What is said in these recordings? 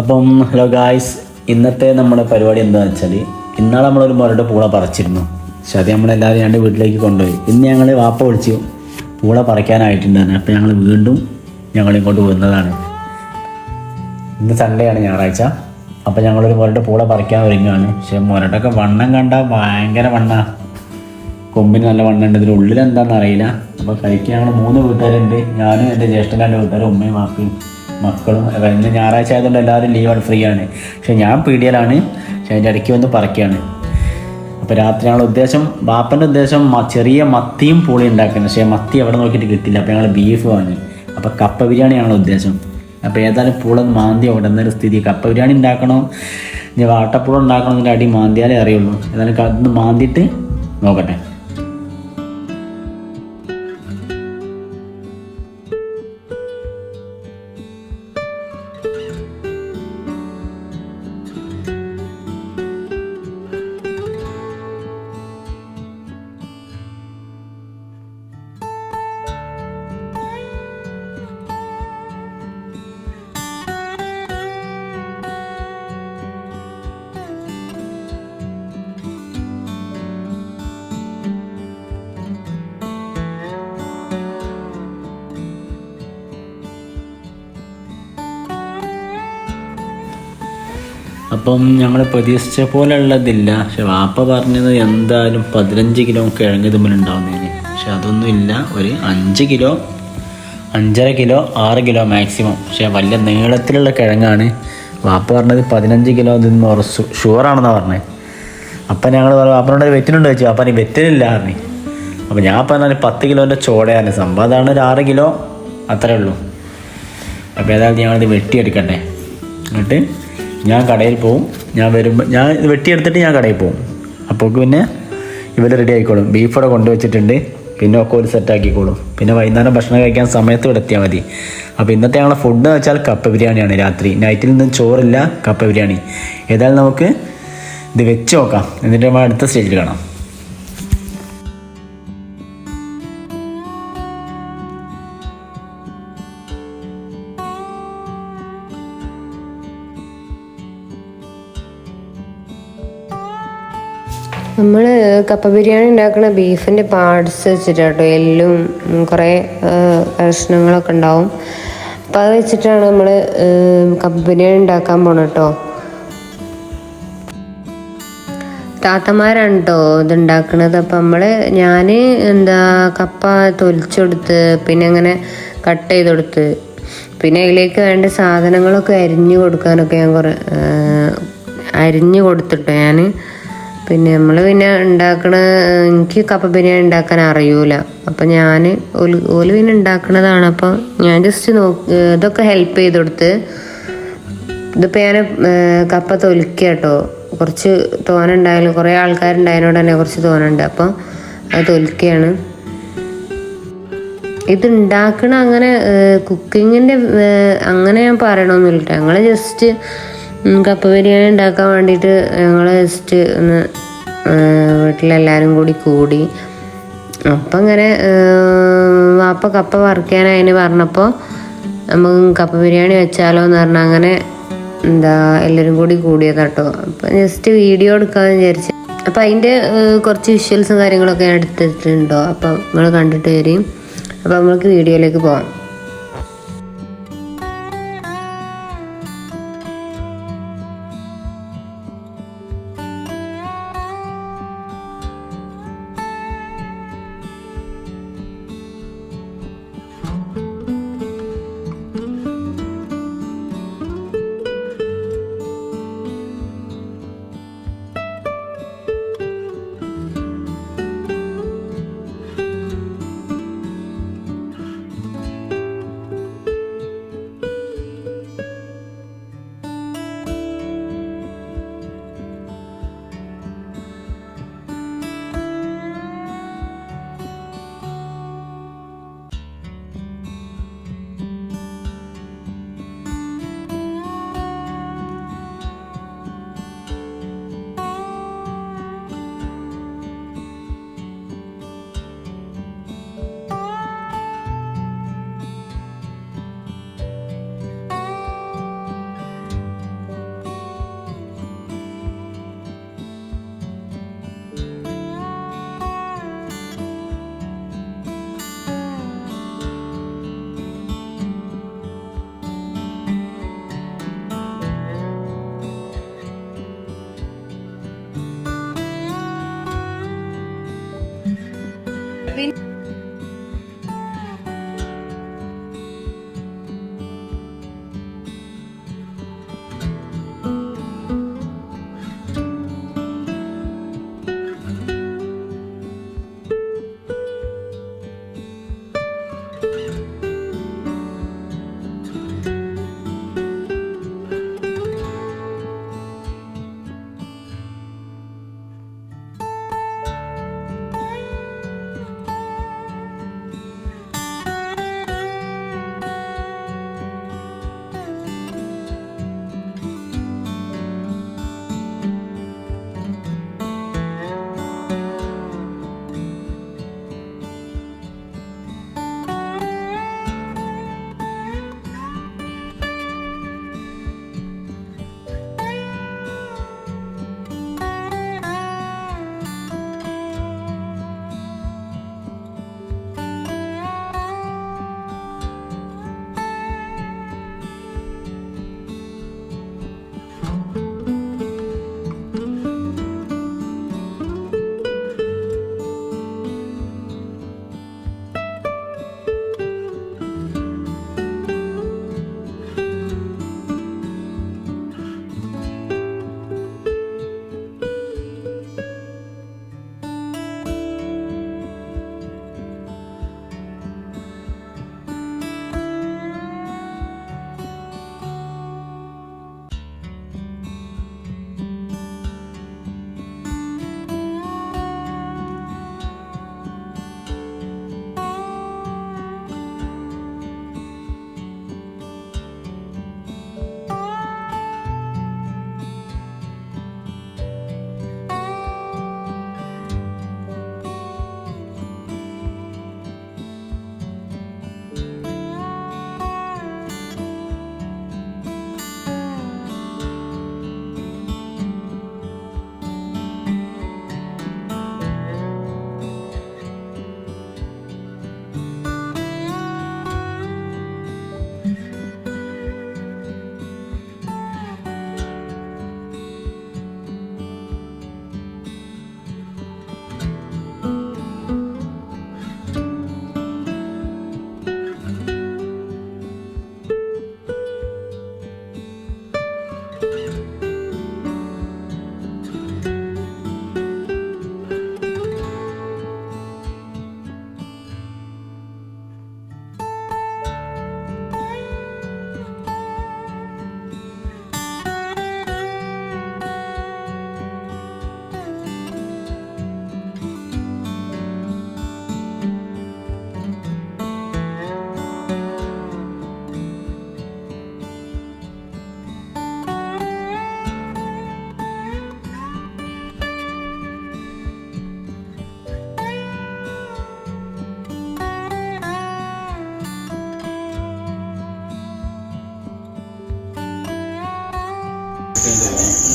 അപ്പം hello guys ഇന്നത്തെ നമ്മുടെ പരിപാടി എന്താണെന്ന് വെച്ചാൽ ഇന്നാളെ നമ്മളൊരു മുരട് പൂള പറിച്ചിരുന്നു. പക്ഷെ അത് നമ്മളെല്ലാവരും ഞങ്ങളുടെ വീട്ടിലേക്ക് കൊണ്ടുപോയി. ഇന്ന് ഞങ്ങൾ വാപ്പ വിളിച്ചു പൂള പറിക്കാനായിട്ടുണ്ടായിരുന്നു അപ്പോൾ ഞങ്ങൾ വീണ്ടും ഞങ്ങൾ ഇങ്ങോട്ട് വന്നതാണ്. ഇന്ന് സൺഡേ ആണ് ഞായറാഴ്ച. അപ്പോൾ ഞങ്ങളൊരു മുരട് പൂള പറിക്കാൻ ഒരുങ്ങുകയാണ് പക്ഷെ മുരടൊക്കെ വണ്ണം കണ്ടാൽ ഭയങ്കര വണ്ണ. കൊമ്പിന് നല്ല വണ്ണുണ്ട് ഇതിന്റെ ഉള്ളിൽ അറിയില്ല. അപ്പോൾ കഴിക്കാൻ ഞങ്ങൾ മൂന്ന് വീട്ടുകാരുണ്ട്. ഞാനും എന്റെ ജ്യേഷ്ഠന്റെ വീട്ടുകാരും ഉമ്മയും വാപ്പയും. മക്കളും ഇന്ന് ഞായറാഴ്ച ആയതുകൊണ്ട് എല്ലാവരും ലീവാണ് ഫ്രീ ആണ്. പക്ഷേ ഞാൻ പീടിയലാണ് പക്ഷേ അതിന്റെ ഇടയ്ക്ക് വന്ന് പറക്കുകയാണ്. അപ്പോൾ രാത്രി ഉദ്ദേശം ബാപ്പന്റെ ഉദ്ദേശം ചെറിയ മത്തിയും പൂളി ഉണ്ടാക്കുന്നത് പക്ഷേ മത്തി എവിടെ നോക്കിയിട്ട് കിട്ടില്ല. അപ്പോൾ ഞങ്ങൾ ബീഫ് വാങ്ങി. അപ്പോൾ കപ്പ ബിരിയാണി ഞങ്ങളുടെ ഉദ്ദേശം. അപ്പോൾ ഏതായാലും പൂള മാന്തി അവിടെ നിന്നൊരു സ്ഥിതി. കപ്പ ബിരിയാണി ഉണ്ടാക്കണോ? ഇനി വാട്ടപ്പൂളം ഉണ്ടാക്കണം? എന്നതിന്റെ അടി മാന്തിയാലേ അറിയുള്ളൂ. ഏതായാലും മാന്തിയിട്ട് നോക്കട്ടെ. അപ്പം ഞങ്ങൾ പ്രതീക്ഷിച്ച പോലെ ഉള്ളതില്ല പക്ഷെ വാപ്പ പറഞ്ഞത് എന്തായാലും പതിനഞ്ച് കിലോ കിഴങ്ങ് തുമ്മിലുണ്ടാവുന്നതിന് പക്ഷെ അതൊന്നും ഇല്ല ഒരു അഞ്ച് കിലോ അഞ്ചര കിലോ ആറ് കിലോ മാക്സിമം. പക്ഷേ വലിയ നീളത്തിലുള്ള കിഴങ്ങാണ്. വാപ്പ പറഞ്ഞത് പതിനഞ്ച് കിലോ ഇതിന് ഉറച്ചു ഷുവറാണെന്നാണ് പറഞ്ഞത് അപ്പം ഞങ്ങൾ വാപ്പനോട് ഒരു വെറ്റിനുണ്ട് വെച്ചു അപ്പം നീ വെറ്റിനില്ല പറഞ്ഞു. അപ്പം ഞാൻ പറഞ്ഞാൽ പത്ത് കിലോന്റെ ചോടയാണ്. സംഭവം അതാണ് ഒരു ആറ് കിലോ അത്രേ ഉള്ളൂ. അപ്പോൾ ഏതായാലും ഞങ്ങളത് വെട്ടിയെടുക്കണ്ടേ. എന്നിട്ട് ഞാൻ കടയിൽ പോവും. ഞാൻ വരുമ്പോൾ ഞാൻ വെട്ടിയെടുത്തിട്ട് ഞാൻ കടയിൽ പോവും. അപ്പോൾ പിന്നെ ഇവർ റെഡി ആയിക്കോളും. ബീഫോടെ കൊണ്ടുവച്ചിട്ടുണ്ട്. പിന്നെ ഒക്കെ ഒരു സെറ്റ് ആക്കിക്കോളും. പിന്നെ വൈകുന്നേരം ഭക്ഷണം കഴിക്കാൻ സമയത്ത് ഇവിടെ എത്തിയാൽ മതി. അപ്പോൾ ഇന്നത്തെ ഞങ്ങളെ ഫുഡ് എന്ന് വെച്ചാൽ കപ്പ ബിരിയാണിയാണ് രാത്രി. നൈറ്റിൽ നിന്നും ചോറില്ല കപ്പ ബിരിയാണി. ഏതായാലും നമുക്ക് ഇത് വെച്ച് നോക്കാം. എന്നിട്ട് നമ്മൾ അടുത്ത സ്റ്റേജിൽ കാണാം. നമ്മൾ കപ്പ ബിരിയാണി ഉണ്ടാക്കുന്ന ബീഫിന്റെ പാർട്സ് വെച്ചിട്ടാട്ടോ എല്ലും ഉം, കുറേ കഷ്ണങ്ങളൊക്കെ ഉണ്ടാവും. അപ്പോൾ അത് വെച്ചിട്ടാണ് നമ്മൾ കപ്പ ബിരിയാണി ഉണ്ടാക്കാൻ പോണത് കേട്ടോ താത്തമാരാണ് കേട്ടോ ഇത് അപ്പം നമ്മൾ ഞാൻ എന്താ കപ്പ തൊലിച്ചെടുത്ത് പിന്നെ അങ്ങനെ കട്ട് ചെയ്ത് കൊടുത്ത് പിന്നെ അതിലേക്ക് വേണ്ട സാധനങ്ങളൊക്കെ അരിഞ്ഞു കൊടുക്കാനൊക്കെ ഞാൻ കുറേ അരിഞ്ഞു കൊടുത്തിട്ടോ ഞാൻ പിന്നെ നമ്മൾ പിന്നെ ഉണ്ടാക്കണ എനിക്ക് കപ്പ ബിരിയാണി ഉണ്ടാക്കാൻ അറിയൂല. അപ്പം ഞാൻ ഓൽ പിന്നെ ഉണ്ടാക്കണതാണ് അപ്പം ഞാൻ ജസ്റ്റ് നോക്കി ഇതൊക്കെ ഹെൽപ്പ് ചെയ്ത് കൊടുത്ത് ഇതിപ്പോൾ ഞാൻ കപ്പ തൊലിക്കുക കേട്ടോ കുറച്ച് തോനുണ്ടായാലും കുറേ ആൾക്കാരുണ്ടായതിനോട് തന്നെ കുറച്ച് തോനുണ്ട്. അപ്പം അത് തൊലിക്കുകയാണ് ഇത് ഉണ്ടാക്കണ അങ്ങനെ കുക്കിങ്ങിന്റെ അങ്ങനെ ഞാൻ പറയണമെന്നില്ല ഞങ്ങൾ ജസ്റ്റ് കപ്പ ബിരിയാണി ഉണ്ടാക്കാൻ വേണ്ടിയിട്ട് ഞങ്ങൾ ജസ്റ്റ് ഒന്ന് വീട്ടിലെല്ലാവരും കൂടി കൂടി. അപ്പം അങ്ങനെ വാപ്പ കപ്പ പറിക്കാനതിന് പറഞ്ഞപ്പോൾ നമുക്ക് കപ്പ ബിരിയാണി വെച്ചാലോ എന്ന് പറഞ്ഞാൽ അങ്ങനെ എന്താ എല്ലാവരും കൂടി കൂടിയതാട്ടോ അപ്പം ജസ്റ്റ് വീഡിയോ എടുക്കാമെന്ന് വിചാരിച്ചു. അപ്പം അതിന്റെ കുറച്ച് വിഷ്വൽസും കാര്യങ്ങളൊക്കെ ഞാൻ എടുത്തിട്ടുണ്ടോ? അപ്പം നിങ്ങൾ കണ്ടിട്ട് വരും അപ്പം നമ്മൾക്ക് വീഡിയോയിലേക്ക് പോകാം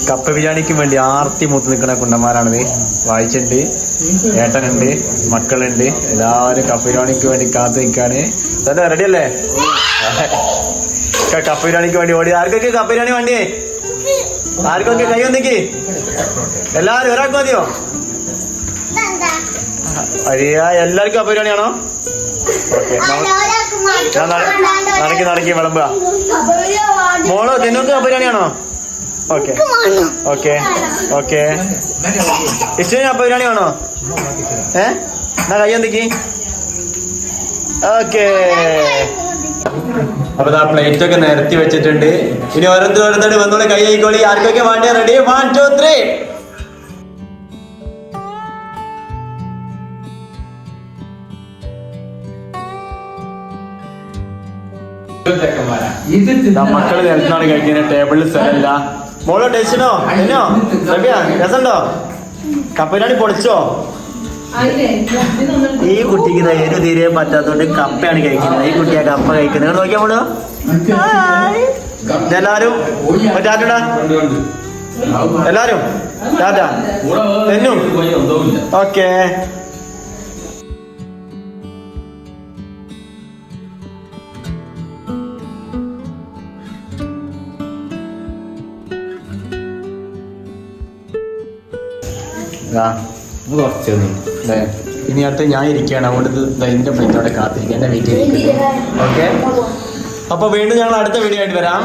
കപ്പ ബിരിയാണിക്ക് വേണ്ടി ആർത്തി മൂത്ത് നിൽക്കുന്ന കുണ്ടന്മാരാണിത് വായിച്ചിട്ടുണ്ട് ഏട്ടനുണ്ട് മക്കളുണ്ട്. എല്ലാവരും കപ്പ ബിരിയാണിക്ക് വേണ്ടി കാത്തു നിൽക്കാണ് തന്നെ റെഡി അല്ലേ? കപ്പ ബിരിയാണിക്ക് വേണ്ടി ഓടി. ആർക്കൊക്കെ കപ്പ ബിരിയാണി വേണ്ടിയേ ആർക്കൊക്കെ കൈ വന്നിക്ക് എല്ലാവരും ഒരാൾക്ക് മതിയോ? അരിയ എല്ലാവർക്കും കപ്പ ബിരിയാണിയാണോ? ഓക്കെ നടക്കി നടക്കി വിളമ്പുക. മോളോ തിന്നോക്ക് കപ്പ ബിരിയാണിയാണോ? ഓക്കെ. ഓക്കെ. ഓക്കെ. ഇഷ്ടം അപ്പൊ ബിരിയാണി വേണോ? ഏ? എന്നാ കൈ എന്തൊക്കെ? ഓക്കെ. അപ്പൊ ആ പ്ലേറ്റ് ഒക്കെ നിരത്തി വെച്ചിട്ടുണ്ട്. ഇനി ഓരോരുത്തർ ഓരോരുത്തർ വന്നോളെ. കൈ ആയിക്കോളി ആർക്കൊക്കെ വേണ്ടിയാ? റെഡി വൺ ടു ത്രീ മക്കൾ നിരത്താണ് കഴിക്കുന്നത് ടേബിളിൽ സ്ഥലമില്ല. മോളോ ടേസ്റ്റിനോ എന്നോ? റബിയ രസമുണ്ടോ? കപ്പയിലാണി പൊളിച്ചോ? ഈ കുട്ടിക്ക് എരു തീരെ പറ്റാത്തോണ്ട് കപ്പയാണ് കഴിക്കുന്നത്. ഈ കുട്ടിയാ കപ്പ കഴിക്കുന്നത്. നിങ്ങൾ നോക്കിയാ മോളോ? എല്ലാരും ടാറ്റടാ എല്ലാരും? ടാറ്റ? എന്നും ഓക്കേ. ഇനി അടുത്ത് ഞാൻ ഇരിക്കുകയാണ്. അതുകൊണ്ട് എന്റെ ഫ്രണ്ട് അവിടെ കാത്തിരിക്കുക. വെയിറ്റ് ചെയ്തിരിക്കുന്നു ഓക്കെ അപ്പൊ വീണ്ടും ഞങ്ങൾ അടുത്ത വീഡിയോ ആയിട്ട് വരാം.